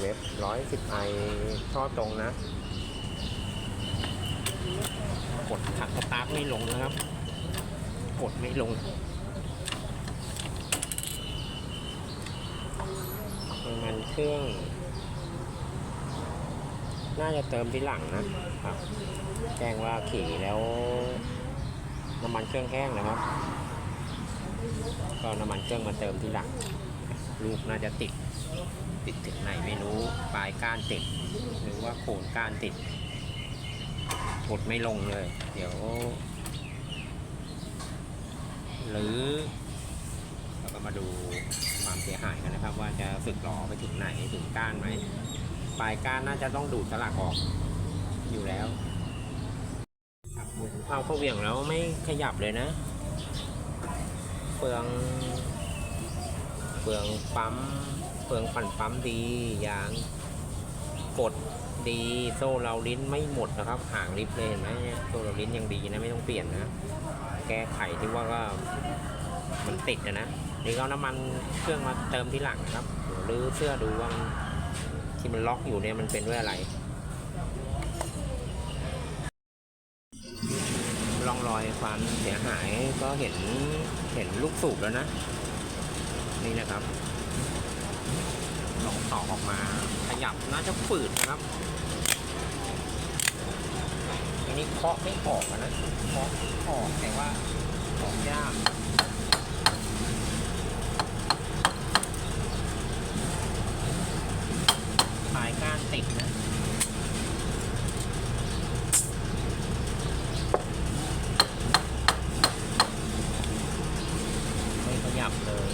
เว็บร้อยสิบไอท่อตรงนะกดขัดสตาร์ทไม่ลงนะครับ กดไม่ลงน้ำมันเครื่อง น่าจะเติมที่หลังนะครับ แจ้งว่าขี่แล้วน้ำมันเครื่องแห้งนะครับ ก็น้ำมันเครื่องมาเติมที่หลัง ลูกน่าจะติด ติดถึงไหนไม่รู้ปลายก้านติด หรือว่าโคนก้านติดกดไม่ลงเลย เดี๋ยว หรือเราก็มาดูความเสียหายกันนะครับ ว่าจะสึกหลอไปถึงไหนถึงก้านไหมปลายก้านน่าจะต้องดูดสลักออกอยู่แล้วหมุนเอาเข้าเวี่ยงแล้วไม่ขยับเลยนะ เปลือง เปลืองปั๊ม เปลืองปั่นปั๊มดียางกดดีโซ่เราลิ้นไม่หมดนะครับห่างลิฟต์เลยเห็นไหมโซ่เราลิ้นยังดีนะไม่ต้องเปลี่ยนนะ แก้ไขที่ว่าก็มันติดนะนี่ก็เอาน้ำมันเครื่องมาเติมที่หลังนะครับเดี๋ยวรื้อเสื้อดูว่าที่มันล็อกอยู่เนี่ยมันเป็นด้วยอะไรร่องรอยความเสียหายก็เห็นเห็นลูกสูบแล้วนะ นี่นะครับ ต่อออกมา ขยับน่าจะฝืดนะครับ อันนี้เคาะไม่ออกนะเคาะออกแต่ว่าออกยากปลายก้านติดนะ ไม่ขยับเลย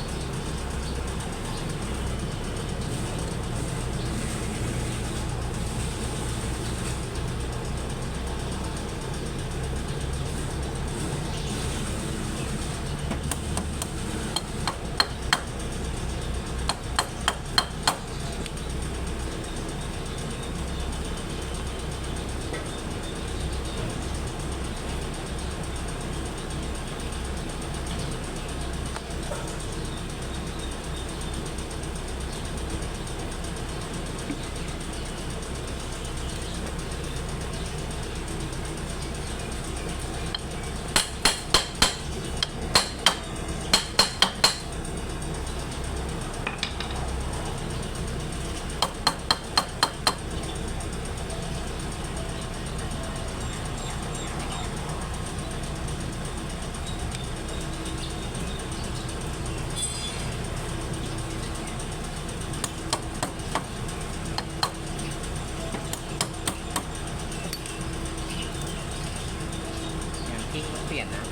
อย่างกิ้งต้องเป ลี่ยนนะ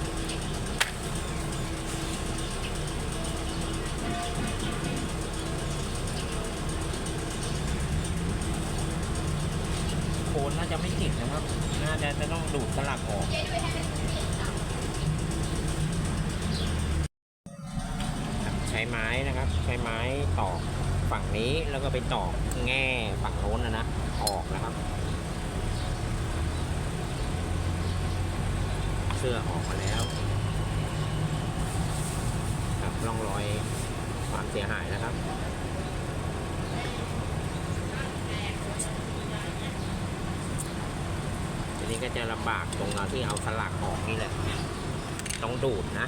โคนน่าจะไม่ติดนะครับ น่าจะจะต้องดูดสลักออกใช้ไม้นะครับ ใช้ไม้ตอกฝั่งนี้แล้วก็ไปตอกแง่ฝั่งโน้นนะนะออกนะครับ เสื้อออกมาแล้วครับร่องรอยความเสียหายนะครับทีนี้ก็จะลำบากตรงเราที่เอาสลักออกนี่แหละต้องดูดนะ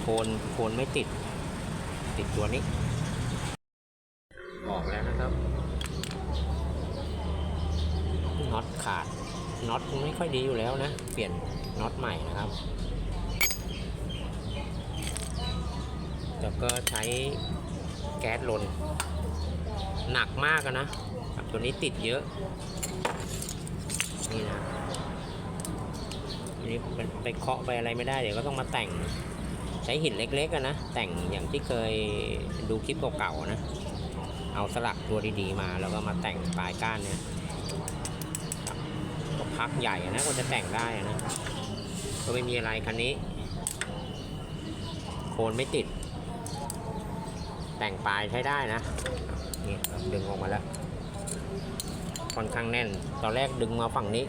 โคนโคนไม่ติด ติดตัวนี้ ออกแล้วนะครับ น็อตขาด น็อตไม่ค่อยดีอยู่แล้วนะ เปลี่ยนน็อตใหม่นะครับแล้วก็ใช้แก๊สลน หนักมากอะนะกับตัวนี้ติดเยอะ นี่นะอันนี้มันไปเคาะไปอะไรไม่ได้ เดี๋ยวก็ต้องมาแต่งใช้หินเล็กๆนะ แต่งอย่างที่เคยดูคลิปเก่าๆนะ เอาสลักตัวดีๆมาแล้วก็มาแต่งปลายก้านเนี่ย พักใหญ่อะนะก็จะแต่งได้นะ ก็ไม่มีอะไรคันนี้ โคนไม่ติด แต่งปลายใช้ได้นะนี่ดึงออกมาแล้วค่อนข้างแน่น ตอนแรกดึงมาฝั่งนี้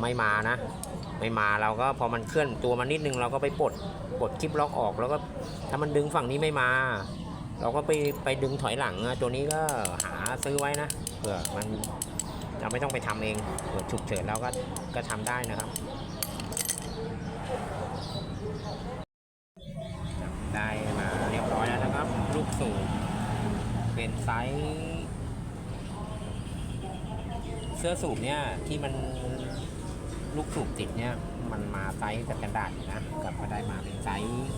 ไม่มานะ ไม่มาเราก็พอมันเคลื่อนตัวมานิดนึงเราก็ไปปลดกดคลิปล็อกออกแล้วก็ถ้ามันดึงฝั่งนี้ไม่มา เราก็ไปไปดึงถอยหลังตัวนี้ก็หาซื้อไว้นะเผื่อมัน เราไม่ต้องไปทำเองเผื่อฉุกเฉินเราก็ก็ทำได้นะครับ ได้มาเรียบร้อยแล้วนะครับ ลูกสูบเป็นไซส์เสื้อสูบเนี่ยที่มันลูกสูบติดเนี่ยมันมาไซส์สแตนดาร์ดอยู่นะกับมาได้มาเป็นไซส์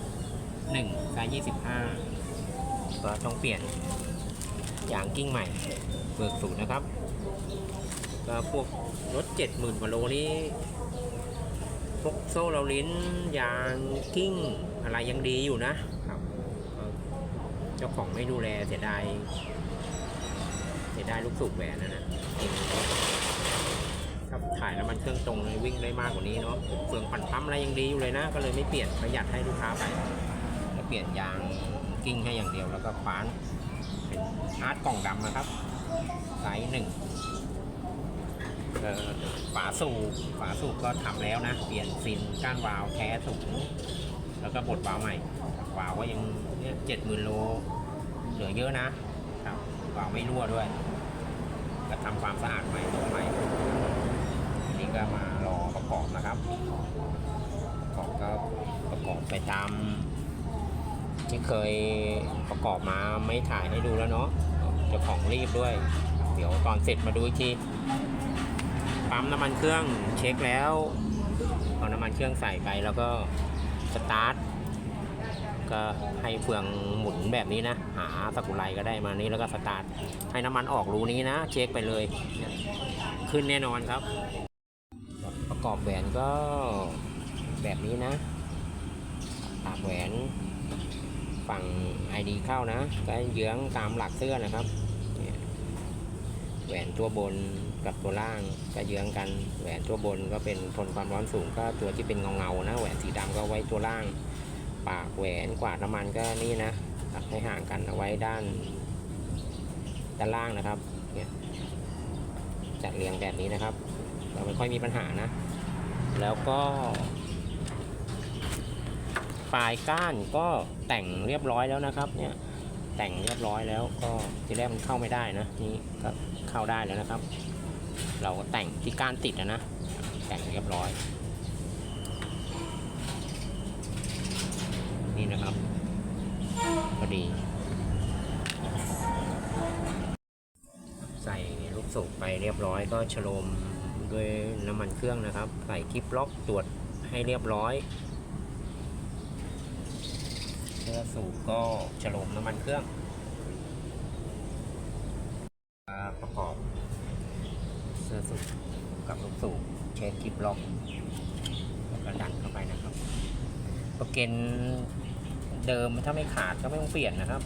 หนึ่งไซส์ยี่สิบห้าก็ต้องเปลี่ยนยางกิ้งใหม่เบิกสูตรนะครับ ก็พวกรถเจ็ดหมื่นกว่าโลนี่พวกโซ่เราลิ้นยางกิ้งอะไรยังดีอยู่นะครับก็เจ้าของไม่ดูแลเสียดายเสียดายลูกสูบแหวนนะนะจริงถ้าถ่ายแล้วมันเครื่องตรงเลยวิ่งได้มากกว่านี้เนาะเฟืองปั่นปั๊มอะไรยังดีอยู่เลยนะ ก็เลยไม่เปลี่ยนประหยัดให้ลูกค้าไปแล้วเปลี่ยนยางกิ้งให้อย่างเดียวแล้วก็คว้านเป็นอาร์ตกล่องดำนะครับไซส์หนึ่งเอ่อ ฝาสูบฝาสูบก็ทำแล้วนะ เปลี่ยนฟินก้านวาล์วแท้สูง แล้วก็บดวาล์วใหม่วาล์วก็ยังเนี่ยเจ็ดหมื่นโลเหลือเยอะนะครับวาล์วไม่รั่วด้วยก็ทำความสะอาดใหม่ตัวใหม่อันนี้ก็มารอประกอบนะครับประกอบก็ประกอบไปตามที่เคยประกอบมาไม่ถ่ายให้ดูแล้วเนาะเจ้าของรีบด้วย เดี๋ยวตอนเสร็จมาดูอีกที ปั๊มน้ำมันเครื่องเช็คแล้วเอาน้ำมันเครื่องใส่ไปแล้วก็สตาร์ทก็ให้เฟืองหมุนแบบนี้นะ หาสกุไลก็ได้มานี้แล้วก็สตาร์ทให้น้ำมันออกรูนี้นะ เช็คไปเลย ขึ้นแน่นอนครับ ประกอบแหวนก็แบบนี้นะปากแหวนฝั่ง ID เข้านะก็เยื้องตามหลักเสื้อนะครับแหวนตัวบน กับตัวล่างก็เยื้องกันแหวนตัวบนก็เป็นทนความร้อนสูงก็ตัวที่เป็นเงาเงานะ แหวนสีดำก็ไว้ตัวล่าง ปากแหวนกวาดน้ำมันก็นี่นะตัดให้ห่างกันเอาไว้ด้าน ด้านล่างนะครับเนี่ยจัดเรียงแบบนี้นะครับเราไม่ค่อยมีปัญหานะ แล้วก็ปลายก้านก็แต่งเรียบร้อยแล้วนะครับ เนี่ยแต่งเรียบร้อยแล้วก็ทีแรกมันเข้าไม่ได้นะนี่ก็เข้าได้แล้วนะครับ เราก็แต่งที่ก้านติดนะนะ แต่งเรียบร้อย นี่นะครับพอดี ใส่ลูกสูบไปเรียบร้อยก็ฉโลมด้วยน้ำมันเครื่องนะครับ ใส่คลิปล็อกตรวจให้เรียบร้อยเสื้อสูบก็ฉโลมน้ำมันเครื่อง ประกอบ เสื้อสูบกับลูกสูบเช็คคลิปล็อกแล้วก็ดันเข้าไปนะครับ ประเกนเดิมถ้าไม่ขาดก็ไม่ต้องเปลี่ยนนะครับ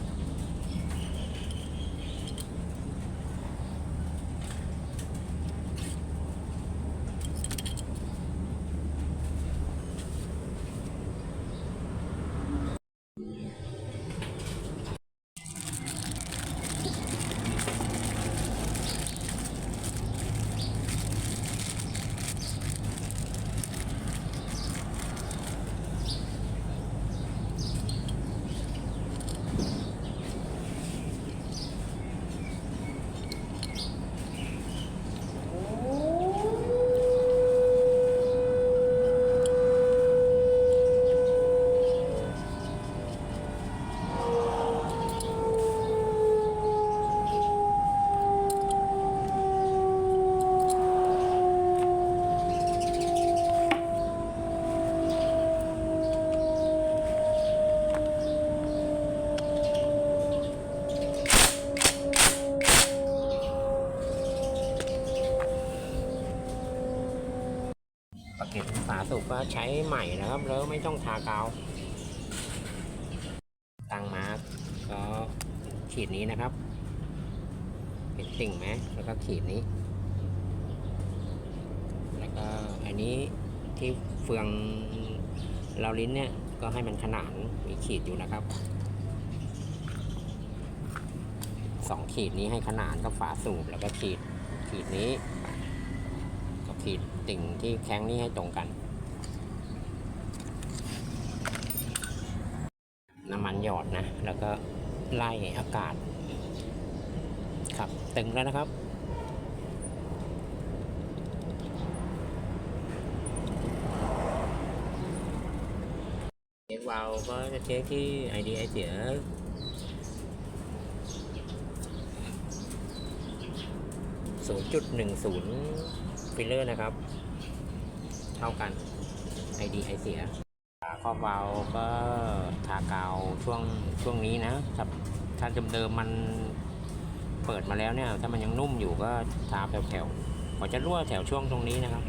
ก็ใช้ใหม่นะครับ แล้วไม่ต้องทากาวตั้งมาร์กก็ขีดนี้นะครับเป็นติ่งไหมแล้วก็ขีดนี้ แล้วก็อันนี้ที่เฟืองเราลิ้นเนี่ยก็ให้มันขนานมีขีดอยู่นะครับสองขีดนี้ให้ขนานกับฝาสูบแล้วก็ขีดขีดนี้ ก็ขีดติ่งที่แข้งนี้ให้ตรงกัน หยอดนะ แล้วก็ไล่อากาศ ครับตึงแล้วนะครับเช็ควาล์วก็จะเช็คที่ ID ไอเสีย0.10ฟิลเลอร์นะครับ เท่ากัน ID ไอเสีย ครอบวาวก็ทากาวช่วงช่วงนี้นะครับถ้าเดิมๆมันเปิดมาแล้วเนี่ย ถ้ามันยังนุ่มอยู่ก็ทาแผ่วๆพอจะรั่วแถวช่วงตรงนี้นะครับ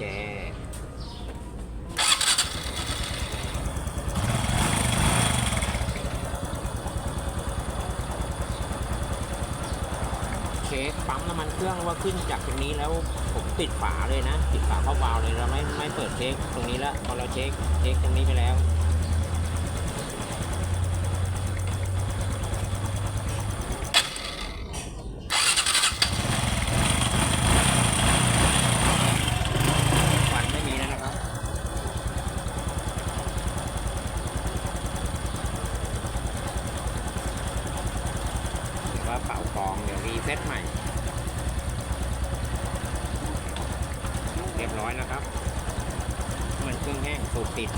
แกเช็คปั๊มน้ำมันเครื่องว่าขึ้นจากตรงนี้แล้วผมติดฝาเลยนะ ติดฝาเข้าวาล์วเลยเราไม่ไม่เปิดเช็คตรงนี้แล้วพอเราเช็คเช็คตรงนี้ไปแล้ว ควันไม่มีแล้วนะครับ หรือว่าเป่ากองเดี๋ยวรีเซ็ตใหม่ เรียบร้อยนะครับ มันเครื่องแห้งสูบติด